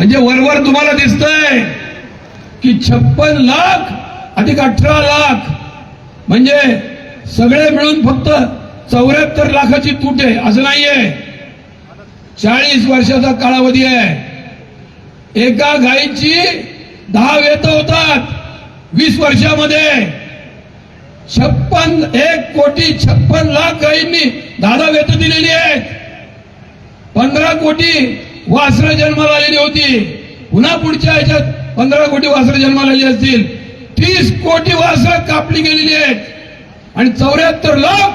म्हणजे वरवर तुम्हाला दिसतंय की छप्पन लाख अधिक अठरा लाख म्हणजे सगळे मिळून फक्त चौऱ्याहत्तर लाखाची तूट आहे असं नाहीये. चाळीस वर्षाचा कालावधी आहे. एका गायीची दहा वेत होतात वीस वर्षामध्ये. छप्पन एक कोटी छप्पन लाख गायींनी दहा दहा वेत दिलेली आहेत. पंधरा कोटी वासरं जन्माला आलेली होती. पुन्हा पुढच्या ह्याच्यात पंधरा कोटी वासरं जन्माला आलेली असतील. तीस कोटी वासरं कापली गेलेली आहेत. आणि चौऱ्याहत्तर लाख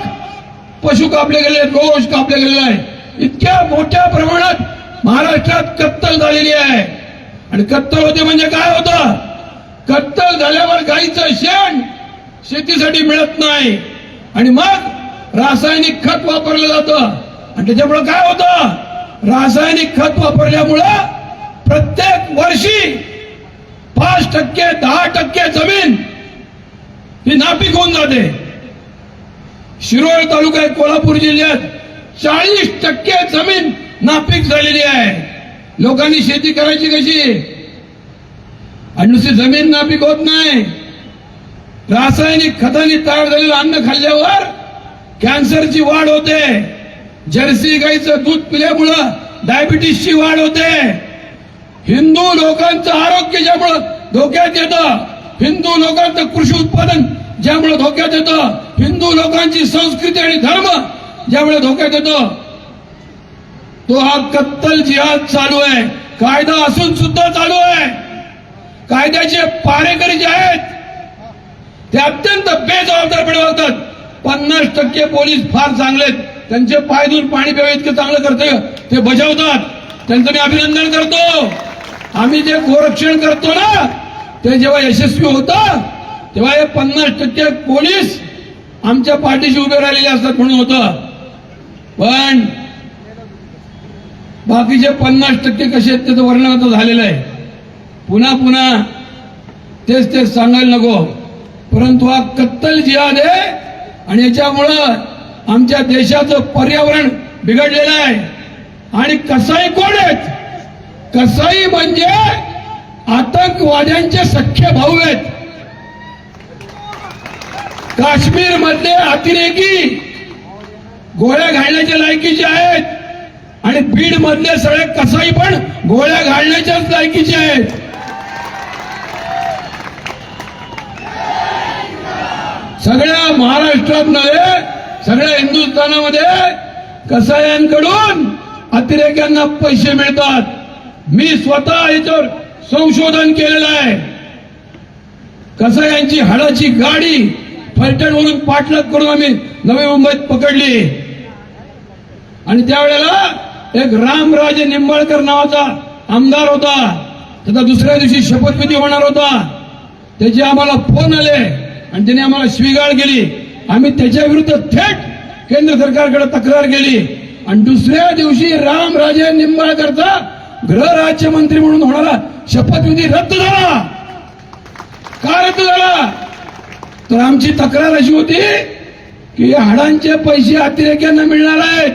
पशु कापले गेले आहेत, गोश कापले गेलेले आहे इतक्या मोठ्या प्रमाणात महाराष्ट्रात कत्तल झालेली आहे. आणि कत्तल होते म्हणजे काय होतं? कत्तल झाल्यावर गाईचं शेण शेतीसाठी मिळत नाही. आणि मग रासायनिक खत वापरलं जातं. आणि त्याच्यामुळे काय होतं? रासायनिक खत वापरल्यामुळं प्रत्येक वर्षी पाच टक्के दहा टक्के जमीन ही नापीक होऊन जाते. शिरोळ तालुका आहे कोल्हापूर जिल्ह्यात चाळीस टक्के जमीन नापीक झालेली आहे. लोकांनी शेती करायची कशी? आणि नुसती जमीन नापीक होत नाही. रासायनिक खतांनी तयार झालेलं अन्न खाल्ल्यावर कॅन्सरची वाढ होते. जर्सी गाईचं दूध पिल्यामुळं डायबिटीसची वाढ होते. हिंदू लोकांचं आरोग्य ज्यामुळं धोक्यात येतं हिंदू लोकांचं कृषी उत्पादन ज्यामुळे धोक्यात येतं हिंदू लोकांची संस्कृती आणि धर्म ज्यामुळे धोक्यात येतं. तो हा कत्तल जिहाद चालू आहे. कायदा असून सुद्धा चालू आहे. कायद्याचे पारेकरी जे आहेत ते अत्यंत बेजबाबदारपणे वागतात पन्नास टक्के पोलीस फार चांगले आहेत. त्यांचे पाय धुवून पाणी प्यावे इतकं चांगलं कर्तव्य ते बजावतात. त्यांचं मी अभिनंदन करतो. आम्ही जे गोरक्षण करतो ना ते जेव्हा यशस्वी होतं तेव्हा हे पन्नास टक्के पोलीस आमच्या पाठीशी उभे राहिलेले असतात म्हणून होतं. पण बाकीचे पन्नास टक्के कसे आहेत त्याचं वर्णन आता झालेलं आहे. पुन्हा पुन्हा तेच तेच सांगायला नको. परंतु हा कत्तल जिहाद आहे आणि याच्यामुळं आमच्या देशाचं पर्यावरण बिघडलेलं आहे. आणि कसाई कोण आहेत? कसाई म्हणजे आतंकवाद्यांचे सख्खे भाऊ आहेत. काश्मीर मधले अतिरेकी गोळ्या घालण्याच्या लायकीचे आहेत. आणि बीड मधले सगळे कसाई पण गोळ्या घालण्याच्याच लायकीचे आहेत. सगळ्या महाराष्ट्रात नव्हे सगळ्या हिंदुस्थानामध्ये कसायांकडून अतिरेक्यांना पैसे मिळतात. मी स्वतः याच्यावर संशोधन केलेलं आहे. कसायांची हाडाची गाडी फलटणवरून पाठलाग करून आम्ही नवी मुंबईत पकडली. आणि त्यावेळेला एक रामराजे निंबाळकर नावाचा आमदार होता. त्याचा दुसऱ्या दिवशी शपथविधी होणार होता. त्याचे आम्हाला फोन आले आणि त्याने आम्हाला स्वीगाळ केली. आम्ही त्याच्या विरुद्ध थेट केंद्र सरकारकडे तक्रार केली. आणि दुसऱ्या दिवशी रामराजे निंबाळकरचा गृहराज्यमंत्री म्हणून होणारा शपथविधी रद्द झाला. का रद्द झाला? तर आमची तक्रार अशी होती की हाडांचे पैसे अतिरेक्यांना मिळणार आहेत.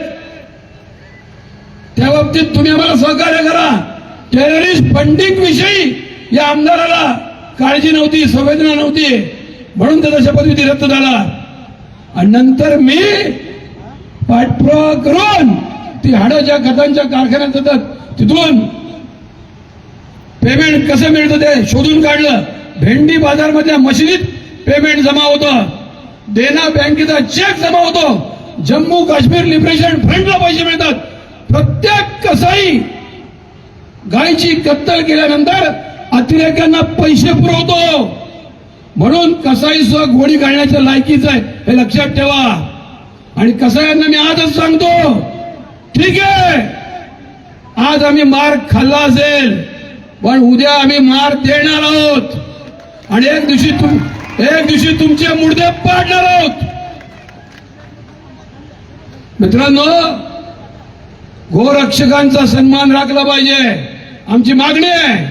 त्या बाबतीत तुम्ही आम्हाला सहकार्य करा. टेररिस्ट फंडिंग विषयी या आमदाराला काळजी नव्हती संवेदना नव्हती. म्हणून त्याचा शपथविधी रद्द झाला. आणि नंतर मी पाठपुरावा करून ती हाडाच्या खतांच्या कारखान्यात जातात तिथून पेमेंट कसं मिळतं ते शोधून काढलं. भेंडी बाजारमधल्या मशिदीत पेमेंट जमा होतं. देना बँकेचा चेक जमा होतो. जम्मू काश्मीर लिबरेशन फ्रंटला पैसे मिळतात. प्रत्येक कसाई गायची कत्तल केल्यानंतर अतिरेक्यांना पैसे पुरवतो. म्हणून कसाई सुद्धा गोळी घालण्याच्या लायकीच आहे हे लक्षात ठेवा. आणि कसायांना मी आजच सांगतो ठीक आहे? आज आम्ही मार खाल्ला असेल पण उद्या आम्ही मार देणार आहोत. आणि एक दिवशी तुम एक दिवशी तुमचे मुर्दे पाडणार आहोत. मित्रांनो गोरक्षकांचा सन्मान राखला पाहिजे. आमची मागणी आहे.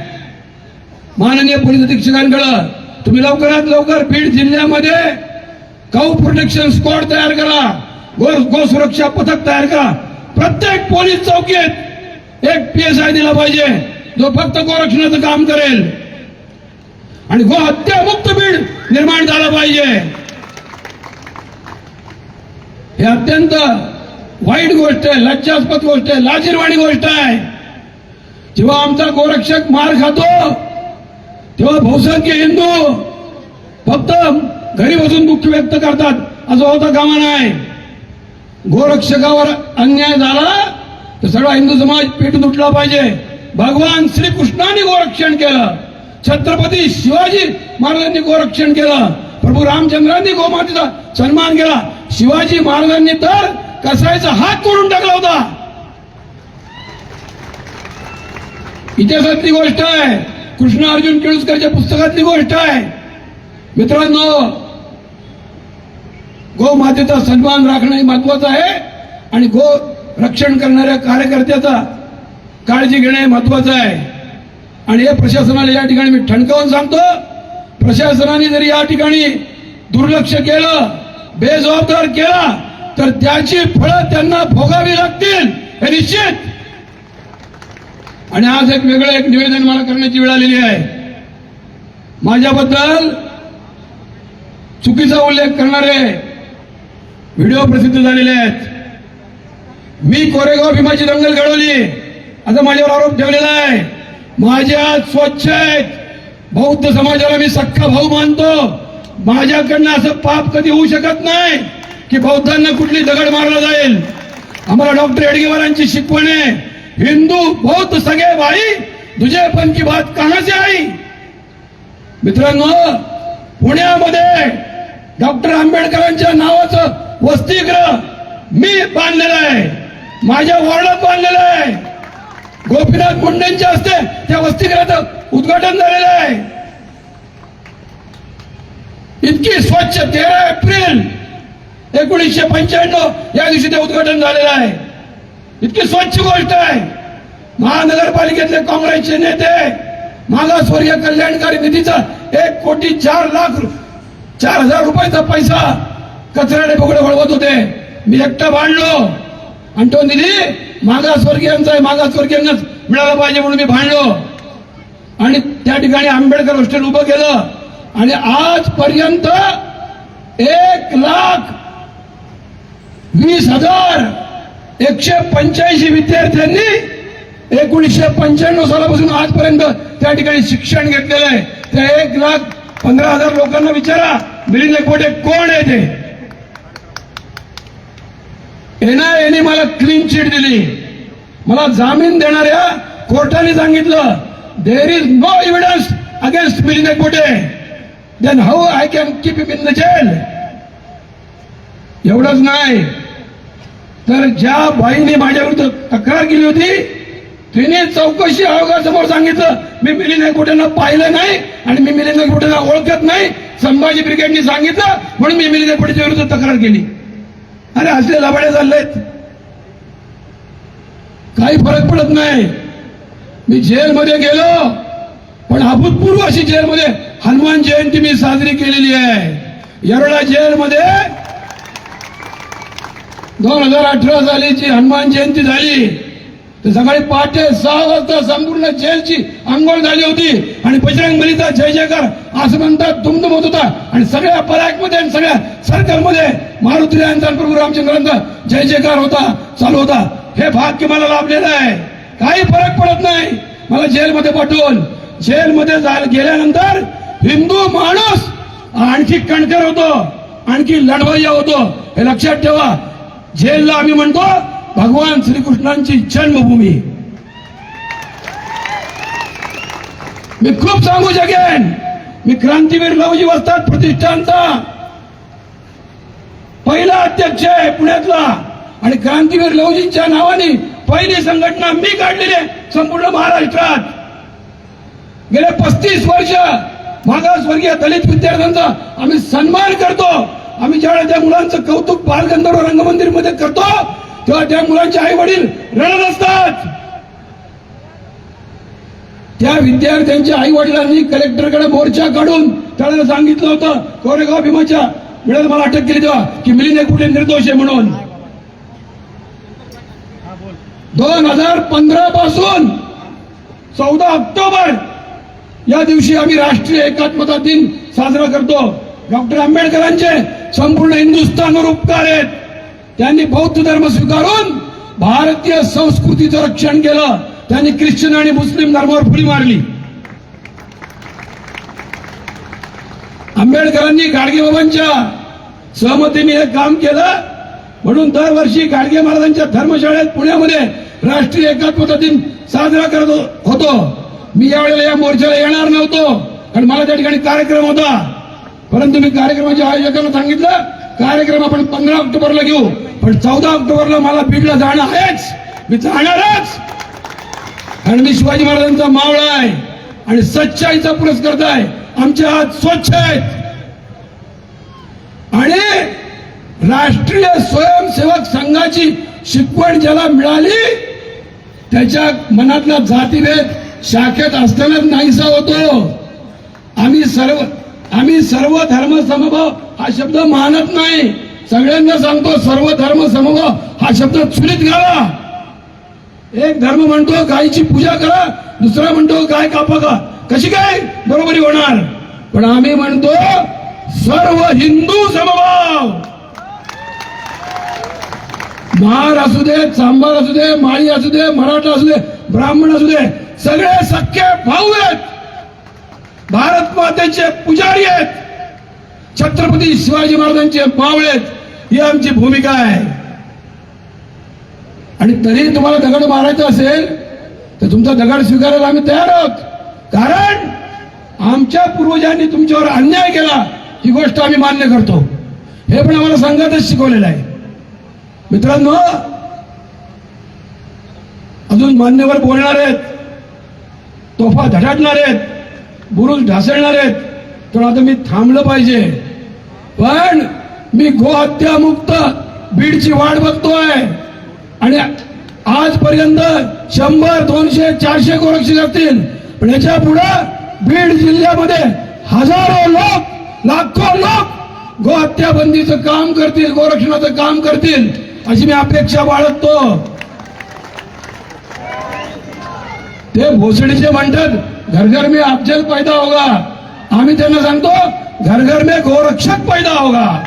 माननीय पोलीस अधीक्षकांकडं तुम्ही लवकरात लवकर बीड जिल्ह्यामध्ये काऊ प्रोटेक्शन स्क्वॉड तयार करा. गो गो सुरक्षा पथक तयार करा. प्रत्येक पोलीस चौकीत एक पी एस आय दिला पाहिजे. जो फक्त गोरक्षणाचं काम करेल. आणि गो हत्या मुक्त बीड निर्माण झाला पाहिजे. हे अत्यंत वाईट गोष्ट आहे लज्जास्पद गोष्ट आहे लाजीरवाणी गोष्ट आहे. जेव्हा आमचा गोरक्षक मार खातो तेव्हा बहुसंख्य हिंदू फक्त घरी बसून दुःख व्यक्त करतात. असं होता कामा नाही गोरक्षकावर अन्याय झाला तर सगळा हिंदू समाज पेटून उठला पाहिजे. भगवान श्रीकृष्णाने गोरक्षण केलं. छत्रपती शिवाजी महाराजांनी गोरक्षण केलं. प्रभू रामचंद्रांनी गोमातेचा सन्मान केला. शिवाजी महाराजांनी तर कसायचा हात तोडून टाकला होता. इतिहासातली गोष्ट आहे. कृष्ण अर्जुन केळुसकरच्या पुस्तकातली गोष्ट आहे. मित्रांनो गो मातेचा सन्मान राखणं हे महत्वाचं आहे आणि गो रक्षण करणाऱ्या कार्यकर्त्याचा काळजी घेणं हे महत्वाचं आहे. आणि हे प्रशासनाला या ठिकाणी मी ठणकावून सांगतो प्रशासनाने जरी या ठिकाणी दुर्लक्ष केलं बेजबाबदार केला तर त्याची फळं त्यांना भोगावी लागतील हे निश्चित. आणि आज एक वेगळं एक निवेदन मला करण्याची वेळ आलेली आहे. माझ्याबद्दल चुकीचा उल्लेख करणारे व्हिडिओ प्रसिद्ध झालेले आहेत. मी कोरेगाव भीमाची दंगल घडवली. असा माझ्यावर आरोप ठेवलेला आहे. माझ्या स्वच्छ आहेत. बौद्ध समाजाला मी सख्खा भाऊ मानतो. माझ्याकडनं असं पाप कधी होऊ शकत नाही की बौद्धांना कुठली दगड मारला जाईल. आम्हाला डॉक्टर एडगेवारांची शिकवण आहे. हिंदू बौद्ध सगळे भाई तुझे की बात कहा से आई? मित्रांनो पुण्यामध्ये डॉक्टर आंबेडकरांच्या नावाचं वसतिगृह मी बांधलेलं आहे. माझ्या वॉर्डात बांधलेलं आहे. गोपीनाथ मुंडेंच्या हस्ते त्या वसतिगृहाचं उद्घाटन झालेलं आहे. इतकी स्वच्छ तेरा एप्रिल एकोणीसशे पंच्याण्णव या दिवशी ते उद्घाटन झालेलं आहे. इतकी स्वच्छ गोष्ट आहे. महानगरपालिकेतले काँग्रेसचे नेते मागासवर्गीय कल्याणकारी निधीचा एक कोटी चार लाख चार हजार रुपयाचा पैसा कचऱ्याने बोगडे वळवत होते. मी एकटा भांडलो. आणि तो निधी मागासवर्गीयांचा आहे मागासवर्गीयांनाच मिळाला पाहिजे म्हणून मी भांडलो. आणि त्या ठिकाणी आंबेडकर हॉस्टेल उभं केलं. आणि आजपर्यंत एक लाख वीस हजार एकशे पंच्याऐंशी विद्यार्थ्यांनी एकोणीसशे पंच्याण्णव सालापासून आजपर्यंत त्या ठिकाणी शिक्षण घेतलेलं आहे. त्या एक लाख पंधरा हजार लोकांना विचारा मिलिंद कोटे कोण आहे ते? एनआयएने मला क्लीन चिट दिली. मला जामीन देणाऱ्या कोर्टाने सांगितलं there is no evidence against Milind Kote then how I can keep him in the jail एवढंच नाही. तर ज्या बाईने माझ्या विरुद्ध तक्रार केली होती तिने चौकशी आयोगासमोर सांगितलं मी मिलिंद एकबोटेंना पाहिलं नाही आणि मी मिलिंद एकबोटेंना ओळखत नाही. संभाजी ब्रिगेडने सांगितलं म्हणून मी मिलिंद एकबोटेच्या विरुद्ध तक्रार केली. अरे असले लबाडे चाललेत. काही फरक पडत नाही. मी जेलमध्ये गेलो पण अभूतपूर्व अशी जेलमध्ये हनुमान जयंती मी साजरी केलेली आहे. येरळा जेलमध्ये दोन हजार अठरा साली जी हनुमान जयंती झाली तर सकाळी पहाटे सहा वाजता संपूर्ण जेलची आंघोळ झाली होती. आणि बजरंग बलीचा जय जयकार असं म्हणतात दुमदुम होत होता. आणि सगळ्या पराकमध्ये आणि सगळ्या सर्कलमध्ये मारुती यांचा प्रभू रामचंद्रांचा जय जयकार होता चालू होता. हे भाग्य मला लाभलेलं आहे. काही फरक पडत नाही. मला जेलमध्ये पाठवून. जेलमध्ये गेल्यानंतर हिंदू माणूस आणखी कणकर होतो आणखी लढवय्या होतो. हे लक्षात ठेवा. जेलला आम्ही म्हणतो भगवान श्रीकृष्णांची जन्मभूमी. मी खूप सांगू शकेन मी क्रांतीवीर लवजी वस्तात प्रतिष्ठानचा पहिला अध्यक्ष आहे पुण्यातला. आणि क्रांतीवीर लवजींच्या नावाने पहिली संघटना मी काढलेली आहे संपूर्ण महाराष्ट्रात. गेले पस्तीस वर्ष मागासवर्गीय दलित विद्यार्थ्यांचा आम्ही सन्मान करतो. आम्ही ज्यावेळेला त्या मुलांचं कौतुक बालगंधर्व रंगमंदिरमध्ये करतो तेव्हा त्या मुलांचे आई वडील रडत असतात. त्या विद्यार्थ्यांच्या आई वडिलांनी कलेक्टरकडे मोर्चा काढून त्याला सांगितलं होतं कोरेगाव भीमाच्या वेळेला मला अटक केली तेव्हा की मिलिंद कुठे निर्दोष आहे म्हणून. दोन हजार पंधरा पासून चौदा ऑक्टोबर या दिवशी आम्ही राष्ट्रीय एकात्मता दिन साजरा करतो. डॉक्टर आंबेडकरांचे संपूर्ण हिंदुस्थानवर उपकार आहेत. त्यांनी बौद्ध धर्म स्वीकारून भारतीय संस्कृतीचं रक्षण केलं. त्यांनी ख्रिश्चन आणि मुस्लिम धर्मावर फुली मारली. आंबेडकरांनी गाडगेबाबांच्या सहमतीने हे काम केलं. म्हणून दरवर्षी गाडगे महाराजांच्या धर्मशाळेत पुण्यामध्ये राष्ट्रीय एकात्मता दिन साजरा करत होतो. मी यावेळेला या मोर्चाला येणार नव्हतो. कारण मला त्या ठिकाणी कार्यक्रम होता. परंतु मी कार्यक्रमाच्या आयोजकांना सांगितलं कार्यक्रम आपण पंधरा ऑक्टोबरला घेऊ. पण चौदा ऑक्टोबरला मला बीडला जाणं आहेच. मी जाणारच. कारण मी शिवाजी महाराजांचा मावळा आहे आणि सच्चाईचा पुरस्कार आहे. आमचे हात स्वच्छ आहेत. आणि राष्ट्रीय स्वयंसेवक संघाची शिकवण ज्याला मिळाली त्याच्या मनातला जातीभेद शाखेत असतानाच नाहीसा होतो. आम्ही सर्व आम्ही सर्व धर्म समभाव हा शब्द मानत नाही. सगळ्यांना सांगतो सर्व धर्म समभाव हा शब्द चुलीत घाला. एक धर्म म्हणतो गायीची पूजा करा दुसरा म्हणतो गाय कापा का कशी काय? बरोबरी होणार. पण आम्ही म्हणतो सर्व हिंदू समभाव. महार असू दे चांबार असू दे माळी असू दे मराठा असू दे ब्राह्मण असू दे सगळे सख्खे भाऊ आहेत. भारत मातेचे पुजारी आहेत. छत्रपती शिवाजी महाराजांचे मावळे आहेत. ही आमची भूमिका आहे. आणि तरी तुम्हाला दगड मारायचा असेल तर तुमचा दगड स्वीकारायला आम्ही तयार आहोत. कारण आमच्या पूर्वजांनी तुमच्यावर अन्याय केला ही गोष्ट आम्ही मान्य करतो. हे पण आम्हाला संघातच शिकवलेलं आहे. मित्रांनो अजून मान्यवर बोलणार आहेत. तोफा धडाडणार आहेत. बुरुज ढासळणार आहेत. तर आता मी थांबलं पाहिजे. पण मी गोहत्यामुक्त बीडची वाट बघतोय. आणि आजपर्यंत शंभर दोनशे चारशे गोरक्षक असतील. पण याच्यापुढे बीड जिल्ह्यामध्ये हजारो लोक लाखो लोक गोहत्या बंदीचं काम करतील गोरक्षणाचं काम करतील अशी मी अपेक्षा बाळगतो. ते भोसडीचे म्हणतात घर घर में अफजल पैदा होगा। आम्ही त्यांना सांगतो घर घर में गोरक्षक पैदा होगा।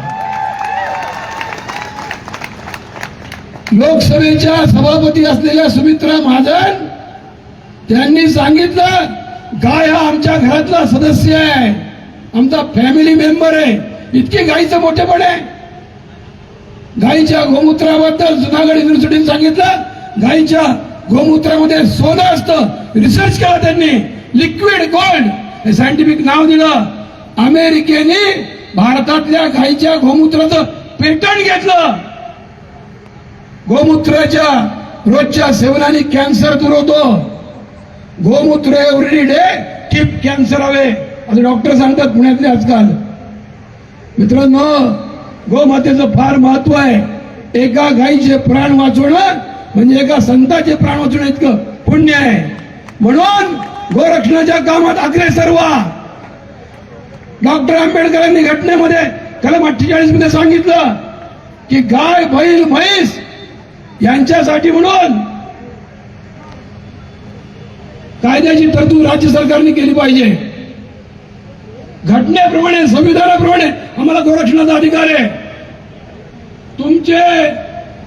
लोकसभेच्या सभापती असलेल्या सुमित्रा महाजन त्यांनी सांगितलं गाय हा आमच्या घरातला सदस्य आहे. आमचा फॅमिली मेंबर आहे. इतके गायीचं मोठेपण आहे. गायीच्या गोमूत्राबद्दल जुनागड युनिव्हर्सिटीने सांगितलं गायीच्या गोमूत्रामध्ये सोनं असतं. रिसर्च केला त्यांनी. Liquid gold. हे सायंटिफिक नाव दिलं. अमेरिकेने भारतातल्या गायीच्या गोमूत्राचं पेटंट घेतलं. गोमूत्राच्या रोजच्या सेवनाने कॅन्सर दूर होतो. गोमूत्र एव्हरी डे कीप कॅन्सर हवे असं डॉक्टर सांगतात पुण्यातले आजकाल. मित्रांनो गोमातेचं फार महत्त्व आहे. एका गायीचे प्राण वाचवणं म्हणजे एका संताचे प्राण वाचवणं इतकं पुण्य आहे. म्हणून गोरक्षणाच्या कामात अग्रेसर व्हा डॉक्टर आंबेडकरांनी घटनेमध्ये कलम अठ्ठेचाळीसमध्ये सांगितलं की गाय बैल म्हैस यांच्यासाठी म्हणून कायद्याची तरतूद राज्य सरकारने केली पाहिजे. घटनेप्रमाणे संविधानाप्रमाणे आम्हाला गोरक्षणाचा अधिकार आहे. तुमचे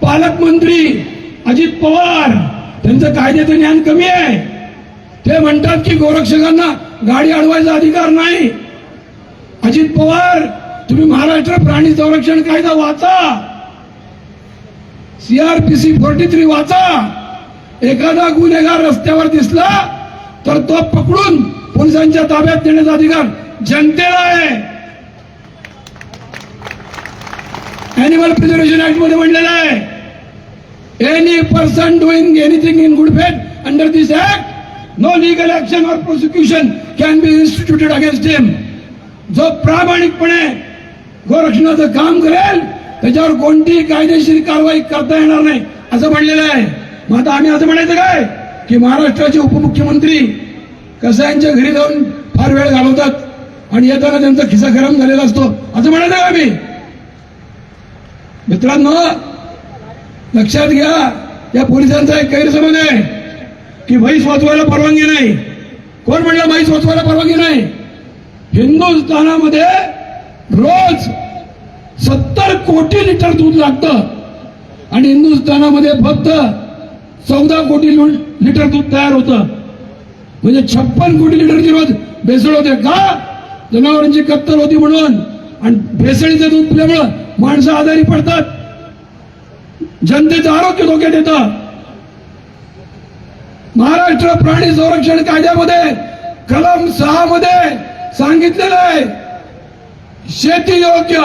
पालकमंत्री अजित पवार त्यांचं कायद्याचं ज्ञान कमी आहे. ते म्हणतात की गोरक्षकांना गाडी अडवायचा अधिकार नाही. अजित पवार तुम्ही महाराष्ट्र प्राणी संरक्षण कायदा वाचा. सीआरपीसी फोर्टी थ्री वाचा. एखादा गुन्हेगार रस्त्यावर दिसला तर तो पकडून पोलिसांच्या ताब्यात देण्याचा अधिकार जनतेला आहे. अॅनिमल प्रिझर्वेशन ऍक्टमध्ये म्हणलेलं आहे. Any person doing anything in good faith under this act no legal action or prosecution can be instituted against him जो प्रामाणिकपणे गोरक्षणाचं काम करेल त्याच्यावर कोणतीही कायदेशीर कारवाई करता येणार नाही असं म्हणलेलं आहे. मग आता आम्ही असं म्हणायचं काय? की महाराष्ट्राचे उपमुख्यमंत्री कसायांच्या घरी जाऊन फार वेळ घालवतात आणि येताना त्यांचा खिसा गरम झालेला असतो असं म्हणायचं का आम्ही? मित्रांनो लक्षात घ्या या पोलिसांचा एक गैरसमज आहे. की म्हैस वाचवायला परवानगी नाही. कोण म्हणलं म्हैस वाचवायला परवानगी नाही? हिंदुस्थानामध्ये रोज सत्तर कोटी लिटर दूध लागतं. आणि हिंदुस्थानामध्ये फक्त चौदा कोटी लु- लिटर दूध तयार होतं. म्हणजे छप्पन कोटी लिटरची रोज भेसळ होते. का? जनावरांची कत्तल होती म्हणून. आणि भेसळीचं दूध पिल्यामुळं माणसं आजारी पडतात. जनतेचं आरोग्य धोक्यात येतं. महाराष्ट्र प्राणी संरक्षण कायद्यामध्ये कलम सहा मध्ये सांगितलेलं आहे शेती योग्य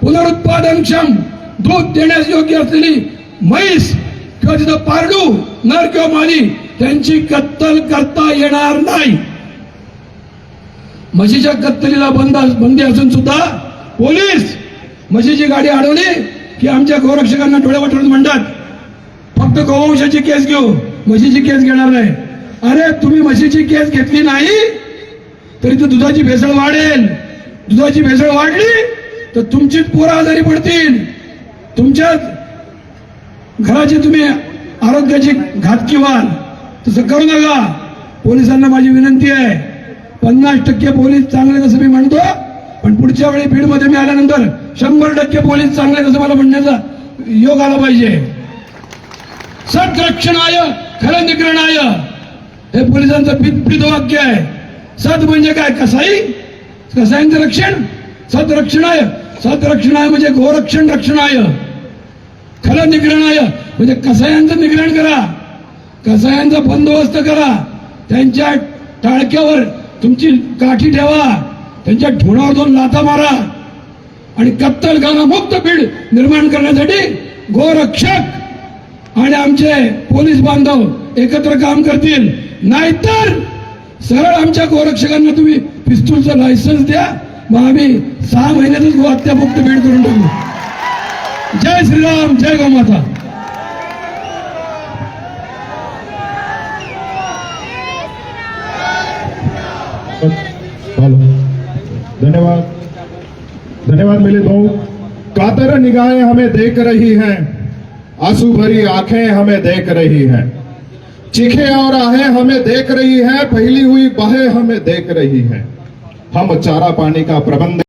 पुनरुत्पादनक्षम दूध देण्यास योग्य असलेली म्हैस किंवा तिथं पारडू नर किंवा माली त्यांची कत्तल करता येणार नाही. म्हशीच्या कत्तलीला बंद बंदी असून सुद्धा पोलीस म्हशीची गाडी अडवली की आमच्या गोरक्षकांना डोळे वाटून म्हणतात फक्त गोवंशाची केस घेऊ. म्हशीची केस घेणार नाही. अरे तुम्ही म्हशीची केस घेतली नाही तरी ती दुधाची भेसळ वाढेल. दुधाची भेसळ वाढली तर तुमचीच पोरं आजारी पडतील. तुमच्या घराची तुम्ही आरोग्याची घातकी व्हाल. तसं करू नका. पोलिसांना माझी विनंती आहे. पन्नास टक्के पोलीस चांगले जसं मी म्हणतो पण पुढच्या वेळी फील्डमध्ये मी आल्यानंतर शंभर टक्के पोलीस चांगले जसं मला म्हणण्याचा योग आला पाहिजे. सद्रक्षणाय खरं निग्रणाय हे पोलिसांचं ब्रीद वाक्य आहे. सद म्हणजे काय? कसाई? कसाईंचं रक्षण? सदरक्षणाय सदरक्षणाय म्हणजे गोरक्षण रक्षणाय. खरं निग्रणाय म्हणजे कसायांचं निग्रहण करा. कसायांचा बंदोबस्त करा. त्यांच्या टाळक्यावर तुमची काठी ठेवा. त्यांच्या ठोणावर दोन लाथा मारा. आणि कत्तलखाना मुक्त बीड निर्माण करण्यासाठी गोरक्षक आणि आमचे पोलीस बांधव एकत्र काम करतील. नाहीतर सरळ आमच्या गोरक्षकांना तुम्ही पिस्तूलचं लायसन्स द्या. मग आम्ही सहा महिन्यातच गोहत्या भेट करून टाकू. जय श्रीराम जय गोमाता. धन्यवाद. धन्यवाद मिलित भाऊ. कातर निगाहें हमें देख रही हैं? आंसू भरी आंखें हमें देख रही है। चीखे और आहें हमें देख रही है फैली हुई बाहें हमें देख रही है। हम चारा पानी का प्रबंध